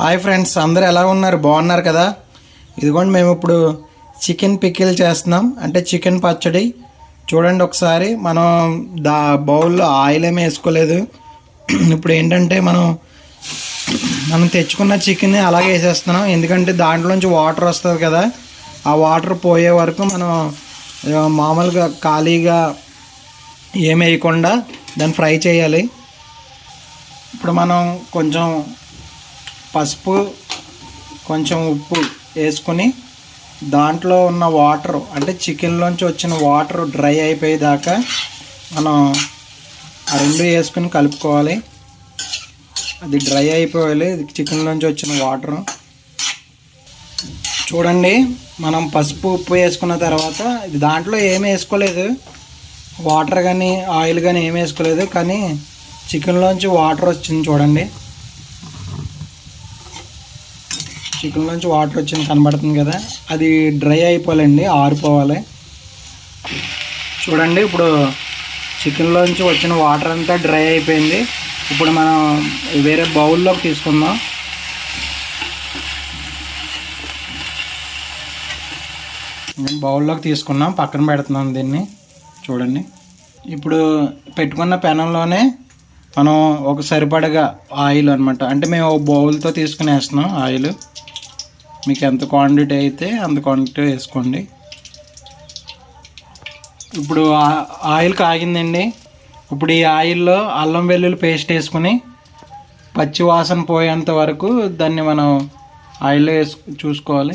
Hi friends అందరూ ఎలా ఉన్నారు? బాగున్నారు కదా? ఇదిగోండి మేము ఇప్పుడు చికెన్ పికిల్ చేస్తున్నాం. అంటే చికెన్ పచ్చడి. చూడండి ఒకసారి మనం దా బౌల్లో ఆయిల్ ఏమీ వేసుకోలేదు. ఇప్పుడు ఏంటంటే మనం మనం తెచ్చుకున్న చికెన్ అలాగే వేసేస్తున్నాం. ఎందుకంటే దాంట్లోంచి వాటర్ వస్తుంది కదా. ఆ వాటర్ పోయే వరకు మనం మామూలుగా ఖాళీగా ఏం వేయకుండా దాన్ని ఫ్రై చేయాలి. ఇప్పుడు మనం కొంచెం పసుపు కొంచెం ఉప్పు వేసుకుని దాంట్లో ఉన్న వాటర్ అంటే చికెన్లోంచి వచ్చిన వాటర్ డ్రై అయిపోయేదాకా మనం ఆ రెండు వేసుకుని కలుపుకోవాలి. అది డ్రై అయిపోవాలి చికెన్లోంచి వచ్చిన వాటర్. చూడండి మనం పసుపు ఉప్పు వేసుకున్న తర్వాత ఇది దాంట్లో ఏమి వేసుకోలేదు. వాటర్ కానీ ఆయిల్ కానీ ఏమి వేసుకోలేదు కానీ చికెన్లోంచి వాటర్ వచ్చింది చూడండి. చికెన్ నుంచి వాటర్ వచ్చింది కనబడుతుంది కదా. అది డ్రై అయిపోవాలండి ఆరిపోవాలి. చూడండి ఇప్పుడు చికెన్లోంచి వచ్చిన వాటర్ అంతా డ్రై అయిపోయింది. ఇప్పుడు మనం వేరే బౌల్లోకి తీసుకుందాం. బౌల్లోకి తీసుకున్నాం పక్కన పెడుతున్నాం దీన్ని. చూడండి. ఇప్పుడు పెట్టుకున్న పెనంలోనే మనం ఒక సరిపడగా ఆయిల్ అనమాట అంటే మేము ఒక బౌల్తో తీసుకుని వేస్తున్నాం ఆయిల్. మీకు ఎంత క్వాంటిటీ అయితే అంత క్వాంటిటీ వేసుకోండి. ఇప్పుడు ఆ- ఆయిల్ కాగిందండి. ఇప్పుడు ఈ ఆయిల్లో అల్లం వెల్లుల్లి పేస్ట్ వేసుకుని పచ్చి వాసన పోయేంత వరకు దాన్ని మనం ఆయిల్లో వేసు చూసుకోవాలి.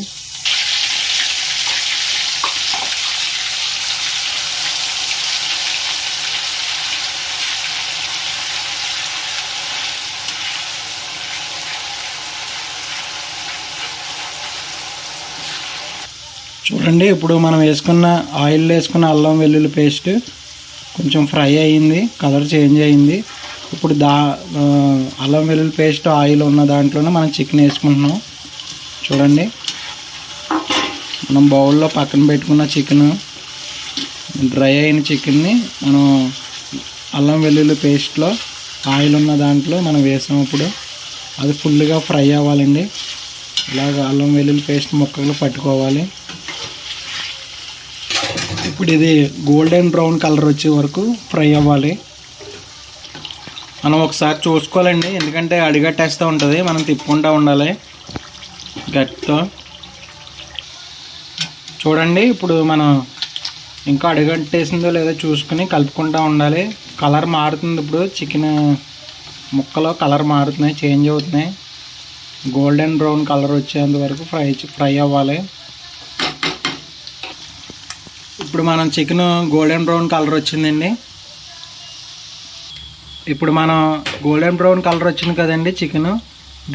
చూడండి ఇప్పుడు మనం వేసుకున్న ఆయిల్ వేసుకున్న అల్లం వెల్లుల్లి పేస్ట్ కొంచెం ఫ్రై అయ్యింది కలర్ చేంజ్ అయ్యింది ఇప్పుడు దా అల్లం వెల్లుల్లి పేస్ట్ ఆయిల్ ఉన్న దాంట్లోనే మనం చికెన్ వేసుకుంటున్నాం. చూడండి మనం బౌల్లో పక్కన పెట్టుకున్న చికెన్ డ్రై అయిన చికెన్ని మనం అల్లం వెల్లుల్లి పేస్ట్లో ఆయిల్ ఉన్న దాంట్లో మనం వేసినప్పుడు అది ఫుల్గా ఫ్రై అవ్వాలండి. ఇలాగ అల్లం వెల్లుల్లి పేస్ట్ ముక్కలు పట్టుకోవాలి. ఇప్పుడు ఇది గోల్డెన్ బ్రౌన్ కలర్ వచ్చే వరకు ఫ్రై అవ్వాలి. మనం ఒకసారి చూసుకోవాలండి. ఎందుకంటే అడిగట్టేస్తూ ఉంటుంది. మనం తిప్పుకుంటూ ఉండాలి. గట్టితో చూడండి ఇప్పుడు మనం ఇంకా అడిగట్టేసిందో లేదో చూసుకుని కలుపుకుంటూ ఉండాలి. కలర్ మారుతుంది ఇప్పుడు. చికెన్ ముక్కలో కలర్ మారుతున్నాయి చేంజ్ అవుతున్నాయి. గోల్డెన్ బ్రౌన్ కలర్ వచ్చేంత వరకు ఫ్రై ఫ్రై అవ్వాలి. ఇప్పుడు మనం చికెన్ గోల్డెన్ బ్రౌన్ కలర్ వచ్చిందండి. ఇప్పుడు మనం గోల్డెన్ బ్రౌన్ కలర్ వచ్చింది కదండి చికెన్.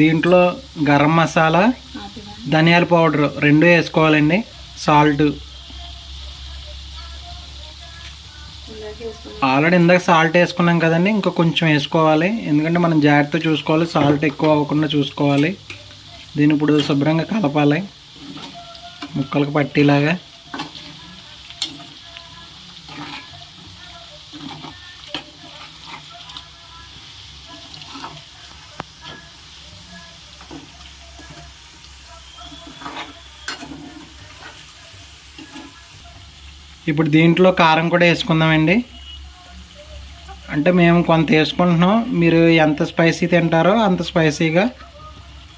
దీంట్లో గరం మసాలా ధనియాల పౌడర్ రెండు వేసుకోవాలండి. సాల్ట్. ఆల్రెడీ ఇందాక సాల్ట్ వేసుకున్నాం కదండి ఇంకా కొంచెం వేసుకోవాలి. ఎందుకంటే మనం జాగ్రత్త చూసుకోవాలి సాల్ట్ ఎక్కువ అవ్వకుండా చూసుకోవాలి. దీన్ని ఇప్పుడు శుభ్రంగా కలపాలి. ముక్కలకు పట్టేలాగా. ఇప్పుడు దీంట్లో కారం కూడా వేసుకుందామండి. అంటే మేము కొంత వేసుకుంటున్నాం. మీరు ఎంత స్పైసీ తింటారో అంత స్పైసీగా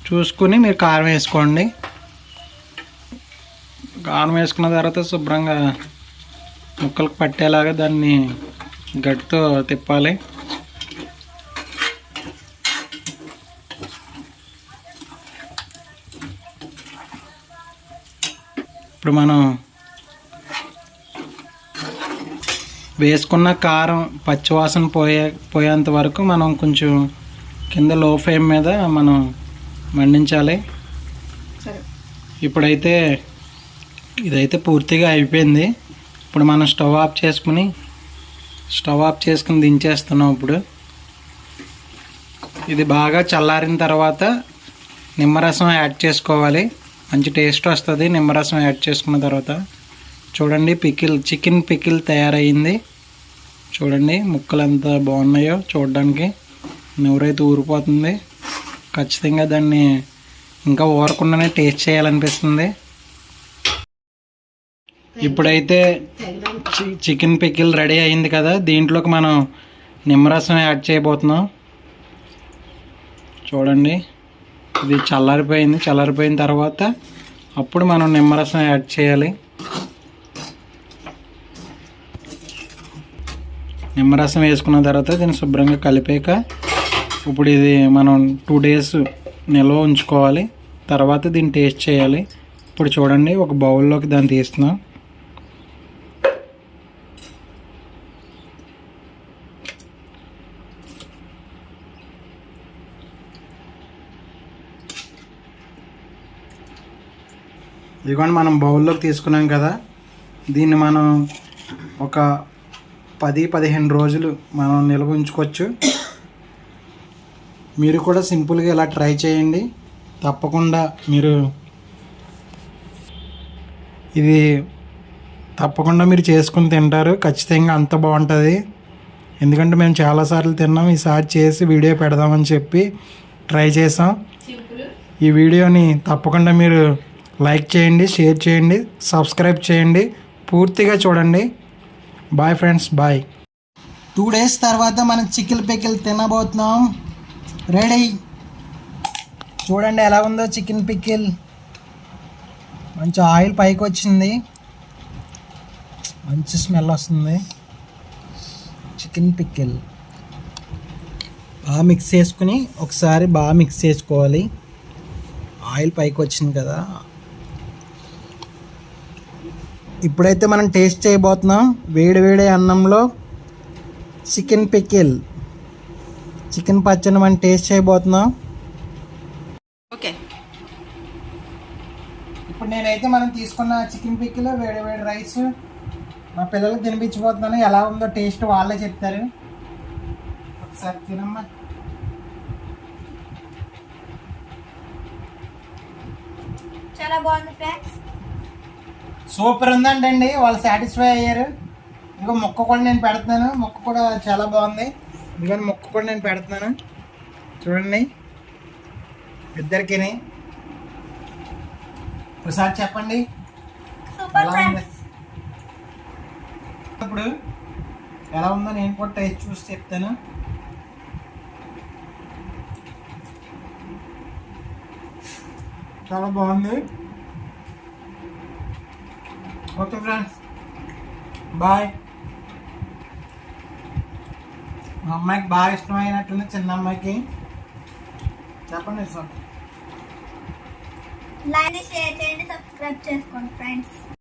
చూసుకుని మీరు కారం వేసుకోండి. కారం వేసుకున్న తర్వాత శుభ్రంగా ముక్కలకు పట్టేలాగా దాన్ని గట్టితో తిప్పాలి. ఇప్పుడు మనం వేసుకున్న కారం పచ్చివాసన పోయే పోయేంత వరకు మనం కొంచెం కింద లో ఫ్లేమ్ మీద మనం మండించాలి. ఇప్పుడైతే ఇదైతే పూర్తిగా అయిపోయింది. ఇప్పుడు మనం స్టవ్ ఆఫ్ చేసుకుని స్టవ్ ఆఫ్ చేసుకుని దించేస్తున్నాం ఇప్పుడు. ఇది బాగా చల్లారిన తర్వాత నిమ్మరసం యాడ్ చేసుకోవాలి. మంచి టేస్ట్ వస్తుంది నిమ్మరసం యాడ్ చేసుకున్న తర్వాత. చూడండి పికిల్ చికెన్ పికిల్ తయారయ్యింది చూడండి ముక్కలు ఎంత బాగున్నాయో చూడడానికి. నూరైతే ఊరిపోతుంది. ఖచ్చితంగా దాన్ని ఇంకా ఊరకుండానే టేస్ట్ చేయాలనిపిస్తుంది. ఇప్పుడైతే చి- చికెన్ పికిల్ రెడీ అయింది కదా దీంట్లోకి మనం నిమ్మరసం యాడ్ చేయబోతున్నాం. చూడండి ఇది చల్లారిపోయింది. చల్లారిపోయిన తర్వాత అప్పుడు మనం నిమ్మరసం యాడ్ చేయాలి. నిమ్మరసం వేసుకున్న తర్వాత దీన్ని శుభ్రంగా కలిపాక ఇప్పుడు ఇది మనం టూ డేస్ నిల్వ ఉంచుకోవాలి. తర్వాత దీన్ని టేస్ట్ చేయాలి. ఇప్పుడు చూడండి ఒక బౌల్లోకి దాన్ని తీస్తున్నాం. ఇదిగోండి మనం బౌల్లోకి తీసుకున్నాం కదా. దీన్ని మనం ఒక పది పదిహేను రోజులు మనం నిల్వ ఉంచుకోవచ్చు మీరు కూడా సింపుల్గా ఇలా ట్రై చేయండి. తప్పకుండా మీరు ఇది తప్పకుండా మీరు చేసుకుని తింటారు. ఖచ్చితంగా అంత బాగుంటుంది. ఎందుకంటే మేము చాలాసార్లు తిన్నాం. ఈసారి చేసి వీడియో పెడదామని చెప్పి ట్రై చేసాం. ఈ వీడియోని తప్పకుండా మీరు లైక్ చేయండి షేర్ చేయండి సబ్స్క్రైబ్ చేయండి. పూర్తిగా చూడండి. Bye friends bye two days తర్వాత మనం చికెన్ పికిల్ తినబోతున్నాం. రెడీ చూడండి ఎలా ఉందో చికెన్ పికిల్. మంచి ఆయిల్ పైకి వచ్చింది. మంచి స్మెల్ వస్తుంది. Chicken pickle. బాగా మిక్స్ చేసుకుని ఒకసారి బాగా మిక్స్ చేసుకోవాలి. ఆయిల్ పైకి వచ్చింది కదా. ఇప్పుడైతే మనం టేస్ట్ చేయబోతున్నాం వేడి వేడి అన్నంలో చికెన్ పికిల్. చికెన్ పచ్చడి మనం టేస్ట్ చేయబోతున్నాం. ఓకే. ఇప్పుడు నేనైతే మనం తీసుకున్న చికెన్ పికిల్ వేడి వేడి రైస్ మా పిల్లలకు తినిపించబోతున్నాను. ఎలా ఉందో టేస్ట్ వాళ్ళే చెప్తారు. ఒకసారి తినమ్మా. చాలా బాగుంది ఫ్రెండ్స్. సూపర్ ఉందంటండి వాళ్ళు సాటిస్ఫై అయ్యారు. ఇంకో మొక్క కూడా నేను పెడుతున్నాను. మొక్క కూడా చాలా బాగుంది. ఇదిగోండి మొక్క కూడా నేను పెడుతున్నాను. చూడండి. ఇద్దరికి ఒకసారి చెప్పండి. ఇప్పుడు ఎలా ఉందో నేను కూడా టేస్ట్ చూసి చెప్తాను. చాలా బాగుంది. ఓకే ఫ్రెండ్స్ బాయ్ మా అమ్మాయికి బాగా ఇష్టమైనట్టుంది చిన్న అమ్మాయికి చెప్పండి సార్. లైక్ షేర్ చేయండి సబ్స్క్రైబ్ చేసుకోండి ఫ్రెండ్స్